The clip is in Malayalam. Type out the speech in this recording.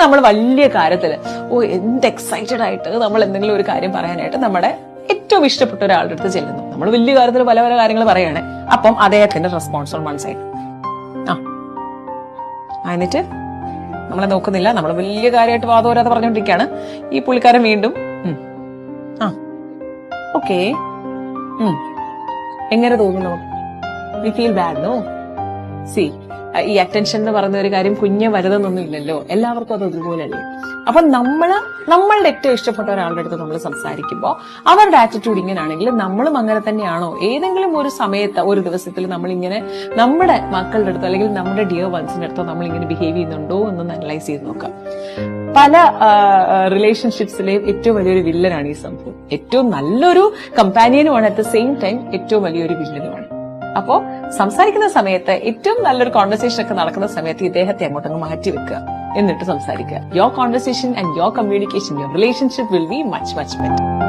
നമ്മൾ വലിയ കാര്യത്തിൽ ഓ എന്ത് എക്സൈറ്റഡ് ആയിട്ട് നമ്മൾ എന്തെങ്കിലും ഒരു കാര്യം പറയാനായിട്ട് നമ്മുടെ ഏറ്റവും ഇഷ്ടപ്പെട്ട ഒരാളുടെ അടുത്ത് ചെല്ലുന്നു. നമ്മൾ വലിയ കാര്യത്തിൽ പല പല കാര്യങ്ങൾ പറയുകയാണ് അപ്പം അദ്ദേഹത്തിന്റെ റെസ്പോൺസ് ഓൺ വൺ സൈഡ് ആ. എന്നിട്ട് നമ്മളെ നോക്കുന്നില്ല. നമ്മൾ വലിയ കാര്യമായിട്ട് വാദം വരാതെ പറഞ്ഞുകൊണ്ടിരിക്കുകയാണ്. ഈ പുള്ളിക്കാരൻ വീണ്ടും ആ. ഓക്കെ എങ്ങനെ തോന്നുന്നു? We feel bad no see ഈ അറ്റൻഷൻ എന്ന് പറയുന്ന ഒരു കാര്യം കുഞ്ഞെ വലുതെന്നൊന്നും ഇല്ലല്ലോ. എല്ലാവർക്കും അത് ഒരുപോലെയല്ലേ? അപ്പൊ നമ്മൾ നമ്മളുടെ ഏറ്റവും ഇഷ്ടപ്പെട്ട ഒരാളുടെ അടുത്ത് നമ്മൾ സംസാരിക്കുമ്പോൾ അവരുടെ ആറ്റിറ്റ്യൂഡ് ഇങ്ങനെയാണെങ്കിൽ നമ്മളും അങ്ങനെ തന്നെയാണോ? ഏതെങ്കിലും ഒരു സമയത്ത് ഒരു ദിവസത്തിൽ നമ്മൾ ഇങ്ങനെ നമ്മുടെ മക്കളുടെ അടുത്തോ അല്ലെങ്കിൽ നമ്മുടെ ഡിയർ വൺസിന്റെ അടുത്തോ നമ്മൾ ഇങ്ങനെ ബിഹേവ് ചെയ്യുന്നുണ്ടോ എന്നൊന്ന് അനലൈസ് ചെയ്ത് നോക്കാം. പല റിലേഷൻഷിപ്സിലെയും ഏറ്റവും വലിയൊരു വില്ലനാണ് ഈ സംഭവം. ഏറ്റവും നല്ലൊരു കമ്പാനിയനുമാണ് അറ്റ് ദ സെയിം ടൈം ഏറ്റവും വലിയൊരു വില്ലനുമാണ്. അപ്പോ സംസാരിക്കുന്ന സമയത്ത് ഏറ്റവും നല്ലൊരു കോൺവെർസേഷൻ ഒക്കെ നടക്കുന്ന സമയത്ത് ഇദ്ദേഹത്തെ അങ്ങോട്ടങ്ങ് മാറ്റി വെക്കുക. എന്നിട്ട് സംസാരിക്കുക. Your conversation and your communication your relationship will be much much better